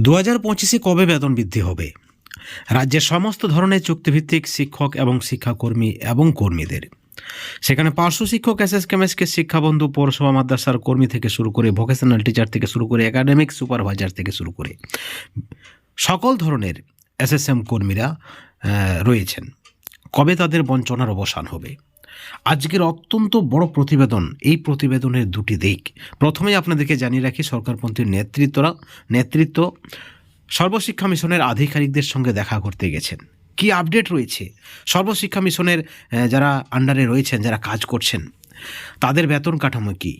দু হাজার পঁচিশে কবে বেতন বৃদ্ধি হবে? রাজ্যের সমস্ত ধরনের চুক্তিভিত্তিক শিক্ষক এবং শিক্ষাকর্মী এবং কর্মীদের। সেখানে পার্শ্ব শিক্ষক এস এস কেমএসকে শিক্ষাবন্ধু, পৌরসভা, মাদ্রাসার কর্মী থেকে শুরু করে ভোকেশনাল টিচার থেকে শুরু করে একাডেমিক সুপারভাইজার থেকে শুরু করে সকল ধরনের এসএসএম কর্মীরা রয়েছেন। কবে তাদের বঞ্চনার অবসান হবে? আজকের অত্যন্ত বড় প্রতিবেদন, এই প্রতিবেদনের দুটি দিক। প্রথমেই আপনাদেরকে জানিয়ে রাখি, সরকারপন্থীর নেতৃত্বরা, নেতৃত্ব সর্বশিক্ষা মিশনের আধিকারিকদের সঙ্গে দেখা করতে গেছেন। কি আপডেট রয়েছে? সর্বশিক্ষা মিশনের যারা আন্ডারে রয়েছেন, যারা কাজ করছেন, তাদের বেতন কাঠামো কি?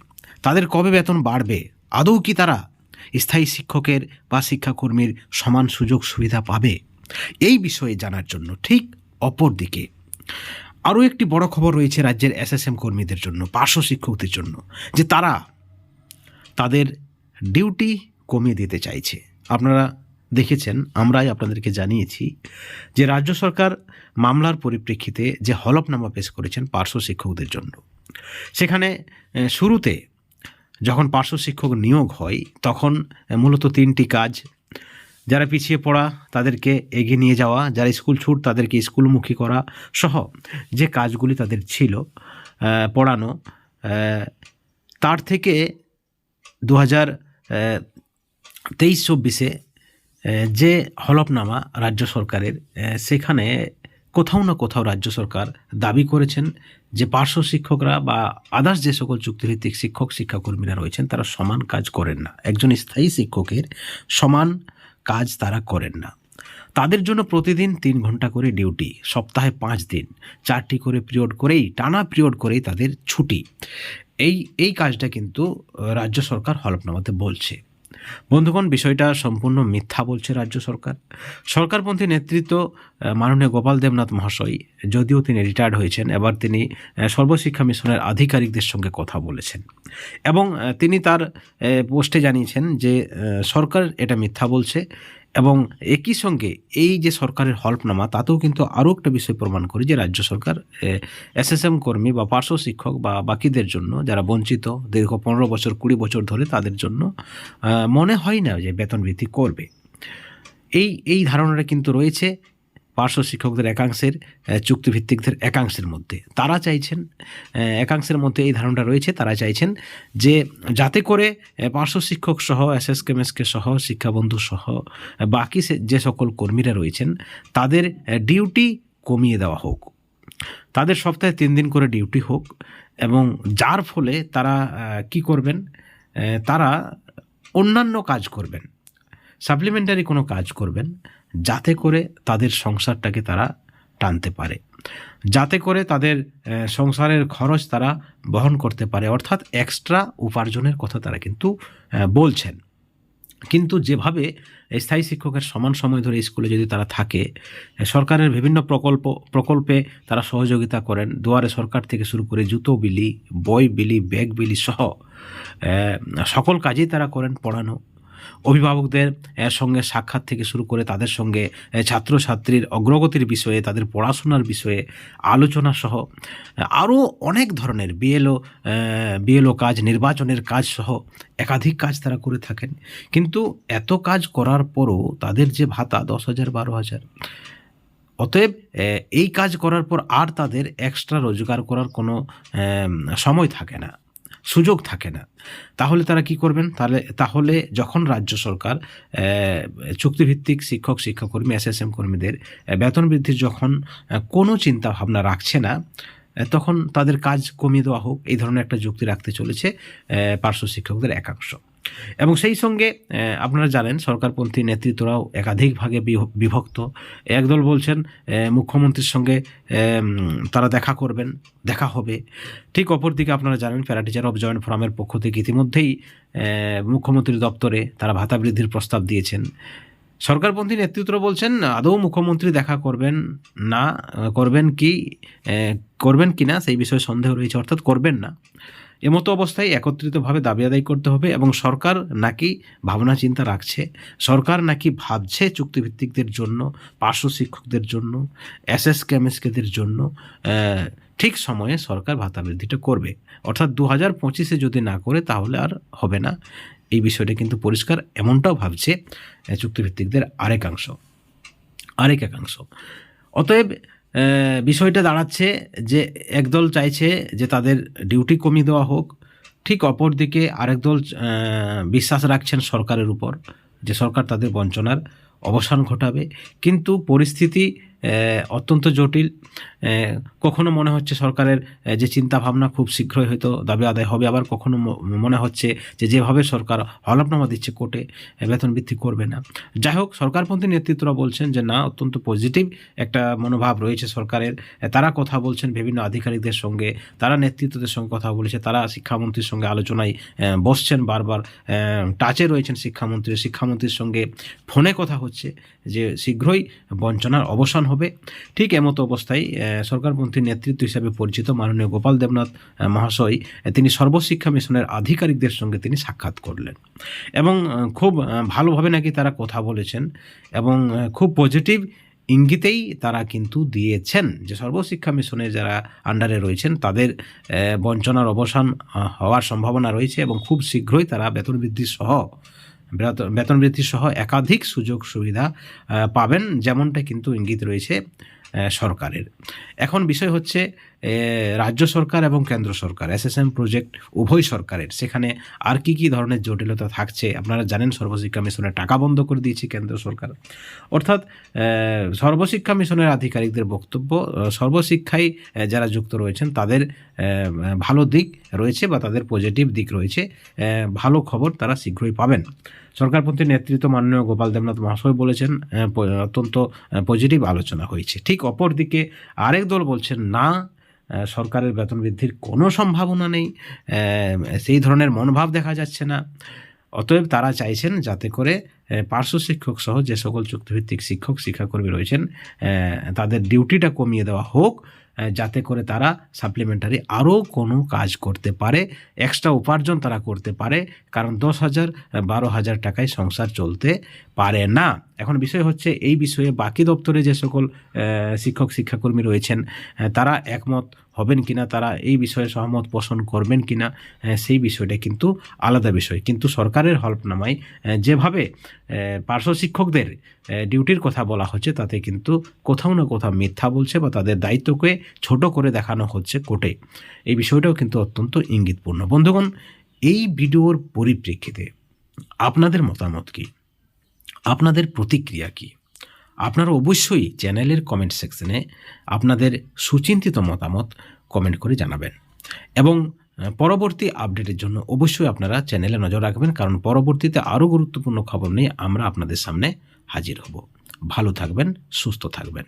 তাদের কবে বেতন বাড়বে? আদৌ কি তারা স্থায়ী শিক্ষকের বা শিক্ষাকর্মীর সমান সুযোগ সুবিধা পাবে? এই বিষয়ে জানার জন্য ঠিক অপর দিকে আরও একটি বড় খবর রয়েছে রাজ্যের এসএসএম কর্মীদের জন্য, পার্শ্ব শিক্ষকদের জন্য, যে তারা তাদের ডিউটি কমিয়ে দিতে চাইছে। আপনারা দেখেছেন, আমরাই আপনাদেরকে জানিয়েছি যে রাজ্য সরকার মামলার পরিপ্রেক্ষিতে যে হলফনামা পেশ করেছেন পার্শ্ব শিক্ষকদের জন্য। সেখানে শুরুতে যখন পার্শ্ব শিক্ষক নিয়োগ হয়, তখন মূলত তিনটি কাজ যারা পিছিয়ে পড়া, তাদেরকে এগিয়ে নিয়ে যাওয়া, যারা স্কুল ছুট, তাদেরকে স্কুলমুখী করা সহ যে কাজগুলি তাদের ছিল পড়ানো তার থেকে দু হাজার তেইশ চব্বিশে যে হলফনামা রাজ্য সরকারের সেখানে কোথাও না কোথাও রাজ্য সরকার দাবি করেছেন যে পার্শ্ব শিক্ষকরা বা আদার্স যে সকল চুক্তিভিত্তিক শিক্ষক, শিক্ষাকর্মীরা রয়েছেন, তারা সমান কাজ করেন না। একজন স্থায়ী শিক্ষকের সমান কাজ তারা করেন না। তাদের জন্য প্রতিদিন তিন ঘণ্টা করে ডিউটি, সপ্তাহে পাঁচ দিন। চারটি করে পিরিয়ড করেই, টানা পিরিয়ড করেই তাদের ছুটি। এই এই কাজটা কিন্তু রাজ্য সরকার হলফনামাতে বলছে। বন্ধুগণ, বিষয়টা সম্পূর্ণ মিথ্যা বলছে রাজ্য সরকার। সরকারপন্থী নেতৃত্ব মাননীয় গোপাল দেবনাথ মহাশয়, যদিও তিনি রিটায়ার্ড হয়েছেন, এবার তিনি সর্বশিক্ষা মিশনের আধিকারিকদের সঙ্গে কথা বলেছেন। এবং তিনি তার পোস্টে জানিয়েছেন যে সরকার এটা মিথ্যা বলছে। এবং একই সঙ্গে এই যে সরকারের হলফনামা, তাতেও কিন্তু আরও একটা বিষয় প্রমাণ করে যে রাজ্য সরকার এসএসএম কর্মী বা পার্শ্ব শিক্ষক বা বাকিদের জন্য, যারা বঞ্চিত, দীর্ঘ পনেরো বছর, কুড়ি বছর ধরে তাদের জন্য মনে হয় না যে বেতন বৃদ্ধি করবে। এই এই ধারণাটা কিন্তু রয়েছে। পার্শ্ব শিক্ষকদের একাংশের চুক্তিভিত্তিকদের একাংশের মধ্যে। তারা চাইছেন একাংশের মধ্যে এই ধারণাটা রয়েছে, তারা চাইছেন যে যাতে করে পার্শ্ব শিক্ষক সহ এস এস কেমএসকে সহ, শিক্ষাবন্ধু সহ বাকি যে সকল কর্মীরা রয়েছেন, তাদের ডিউটি কমিয়ে দেওয়া হোক। তাদের সপ্তাহে তিন দিন করে ডিউটি হোক এবং যার ফলে তারা কি করবেন? তারা অন্যান্য কাজ করবেন। সাপ্লিমেন্টারি কোনো কাজ করবেন যাতে করে তাদের সংসারটাকে তারা টানতে পারে। যাতে করে তাদের সংসারের খরচ তারা বহন করতে পারে। অর্থাৎ এক্সট্রা উপার্জনের কথা তারা কিন্তু বলছেন। কিন্তু যেভাবে স্থায়ী শিক্ষকের সমান সময় ধরে স্কুলে যদি তারা থাকে সরকারের বিভিন্ন প্রকল্প, প্রকল্পে তারা সহযোগিতা করেন। দুয়ারে সরকার থেকে শুরু করে জুতো বিলি, বই বিলি, ব্যাগ বিলি সহ সকল কাজেই তারা করেন পড়ানো। অভিভাবকদের সঙ্গে সাক্ষাৎ থেকে শুরু করে তাদের সঙ্গে ছাত্রছাত্রীর অগ্রগতির বিষয়ে, তাদের পড়াশোনার বিষয়ে আলোচনা সহ, আরও অনেক ধরনের বিএলও বিএলও কাজ, নির্বাচনের কাজ সহ একাধিক কাজ তারা করে থাকেন। কিন্তু এত কাজ করার পরও তাদের যে ভাতা দশ হাজার, বারো হাজার, অতএব এই কাজ করার পর আর তাদের এক্সট্রা রোজগার করার কোনো সময় থাকে না। সুযোগ থাকে না। তাহলে তারা কি করবেন? তাহলে তাহলে যখন রাজ্য সরকার চুক্তিভিত্তিক শিক্ষক, শিক্ষাকর্মী এস এস এম কর্মীদের বেতন বৃদ্ধির যখন কোনো চিন্তা ভাবনা রাখছে না তখন তাদের কাজ কমিয়ে দেওয়া হোক। এই ধরনের একটা যুক্তি রাখতে চলেছে পার্শ্ব শিক্ষকদের একাংশ। এবং সেই সঙ্গে আপনারা জানেন সরকারপন্থী নেতৃত্বরাও একাধিক ভাগে বিভ- বিভক্ত। একদল বলছেন মুখ্যমন্ত্রীর সঙ্গে তারা দেখা করবেন, দেখা হবে। ঠিক অপরদিকে আপনারা জানেন, প্যারা টিচার অফ জয়েন্ট ফোরামের পক্ষ থেকে ইতিমধ্যেই মুখ্যমন্ত্রীর দপ্তরে তারা ভাতা বৃদ্ধির প্রস্তাব দিয়েছেন। সরকারপন্থী নেতৃত্ব বলছেন, আদৌ মুখ্যমন্ত্রী দেখা করবেন না, করবেন কি করবেন কি না, সেই বিষয়ে সন্দেহ রয়েছে, অর্থাৎ করবেন না। এমতো অবস্থায় একত্রিতভাবে দাবি আদায় করতে হবে এবং সরকার নাকি ভাবনা চিন্তা রাখছে, সরকার নাকি ভাবছে চুক্তিভিত্তিকদের জন্য, পার্শ্ব শিক্ষকদের জন্য এস এস কেমএসকেদের জন্য ঠিক সময়ে সরকার ভাতা বৃদ্ধিটা করবে। অর্থাৎ দু হাজার পঁচিশে যদি না করে তাহলে আর হবে না। এই বিষয়টা কিন্তু পরিষ্কার, এমনটাও ভাবছে চুক্তিভিত্তিকদের আরেকাংশ আরেক একাংশ। অতএব বিষয়টা দাঁড়াচ্ছে যে একদল চাইছে যে তাদের ডিউটি কমিয়ে দেওয়া হোক, ঠিক অপরদিকে আরেক দল বিশ্বাস রাখছেন সরকারের উপর যে সরকার তাদের বঞ্চনার অবসান ঘটাবে। কিন্তু পরিস্থিতি অত্যন্ত জটিল। কখনো মনে হচ্ছে সরকারের যে চিন্তা ভাবনা খুব শীঘ্রই হয়তো দাবি আদায় হবে, আবার কখনো মনে হচ্ছে যে যেভাবে সরকার হলফনামা দিচ্ছে কোর্টে বেতন বৃদ্ধি করবে না। যাই হোক, সরকারপন্থী নেতৃত্বরা বলছেন যে না, অত্যন্ত পজিটিভ একটা মনোভাব রয়েছে সরকারের। তারা কথা বলছেন বিভিন্ন আধিকারিকদের সঙ্গে, তারা নেতৃত্বদের সঙ্গে কথা বলেছে, তারা শিক্ষামন্ত্রীর সঙ্গে আলোচনায় বসছেন বারবার। টাচে রয়েছেন শিক্ষামন্ত্রী, শিক্ষামন্ত্রীর সঙ্গে ফোনে কথা হচ্ছে, যে শীঘ্রই বঞ্চনার অবসান হবে। ঠিক এমতো অবস্থায় সরকারপন্থী নেতৃত্ব হিসাবে পরিচিত মাননীয় গোপাল দেবনাথ মহাশয় তিনি সর্বশিক্ষা মিশনের আধিকারিকদের সঙ্গে তিনি সাক্ষাৎ করলেন। এবং খুব ভালোভাবে নাকি তারা কথা বলেছেন এবং খুব পজিটিভ ইঙ্গিতেই তারা কিন্তু দিয়েছেন যে সর্বশিক্ষা মিশনে যারা আন্ডারে রয়েছেন, তাদের বঞ্চনার অবসান হওয়ার সম্ভাবনা রয়েছে এবং খুব শীঘ্রই তারা বেতন বৃদ্ধি সহ বেতন- বৃদ্ধি সহ একাধিক সুযোগ সুবিধা পাবেন, যেমনটা কিন্তু ইঙ্গিত রয়েছে সরকারের। এখন বিষয় হচ্ছে রাজ্য সরকার এবং কেন্দ্র সরকার এস এস এসএসএম প্রজেক্ট উভয় সরকারের। সেখানে আর কি কি ধরনের জটিলতা থাকছে, আপনারা জানেন, সর্বশিক্ষা মিশনের টাকা বন্ধ করে দিয়েছে কেন্দ্র সরকার। অর্থাৎ সর্বশিক্ষা মিশনের আধিকারিকদের বক্তব্য সর্বশিক্ষায় যারা যুক্ত রয়েছেন, তাদের ভালো দিক রয়েছে বা তাদের পজিটিভ দিক রয়েছে ভালো খবর তারা শীঘ্রই পাবেন। সরকারপন্থী নেতৃত্ব মাননীয় গোপাল দেবনাথ মহাশয় বলেছেন অত্যন্ত পজিটিভ আলোচনা হয়েছে। ঠিক অপর দিকে আরেক দল বলছেন, না সরকারের বেতন বৃদ্ধির কোনো সম্ভাবনা নেই। সেই ধরনের মনোভাব দেখা যাচ্ছে না। অতএব তারা চাইছেন যাতে করে পার্শ্ব শিক্ষক সহ যে সকল চুক্তিভিত্তিক শিক্ষক, শিক্ষাকর্মী রয়েছেন তাদের ডিউটিটা কমিয়ে দেওয়া হোক। যাতে করে তারা সাপ্লিমেন্টারি আরও কোনো কাজ করতে পারে এক্সট্রা উপার্জন তারা করতে পারে, কারণ দশ হাজার বারো হাজার টাকায় সংসার চলতে পারে না। এখন বিষয় হচ্ছে এই বিষয়ে বাকি দপ্তরে যে সকল শিক্ষক, শিক্ষাকর্মী রয়েছেন তারা একমত হবেন কিনা, তারা এই বিষয়ে সহমত পোষণ করবেন কিনা সেই বিষয়টা কিন্তু আলাদা বিষয়। কিন্তু সরকারের হলফনামায় যেভাবে পার্শ্ব শিক্ষকদের ডিউটির কথা বলা হচ্ছে, তাতে কিন্তু কোথাও না কোথাও মিথ্যা বলছে বা তাদের দায়িত্বকে ছোট করে দেখানো হচ্ছে কোর্টে। এই বিষয়টাও কিন্তু অত্যন্ত ইঙ্গিতপূর্ণ। বন্ধুগণ, এই ভিডিওর পরিপ্রেক্ষিতে আপনাদের মতামত কি? আপনাদের প্রতিক্রিয়া কি? আপনারা অবশ্যই চ্যানেলের কমেন্ট সেকশনে আপনাদের সুচিন্তিত মতামত কমেন্ট করে জানাবেন। এবং পরবর্তী আপডেটের জন্য অবশ্যই আপনারা চ্যানেলে নজর রাখবেন, কারণ পরবর্তীতে আরও গুরুত্বপূর্ণ খবর নিয়ে আমরা আপনাদের সামনে হাজির হব। ভালো থাকবেন, সুস্থ থাকবেন।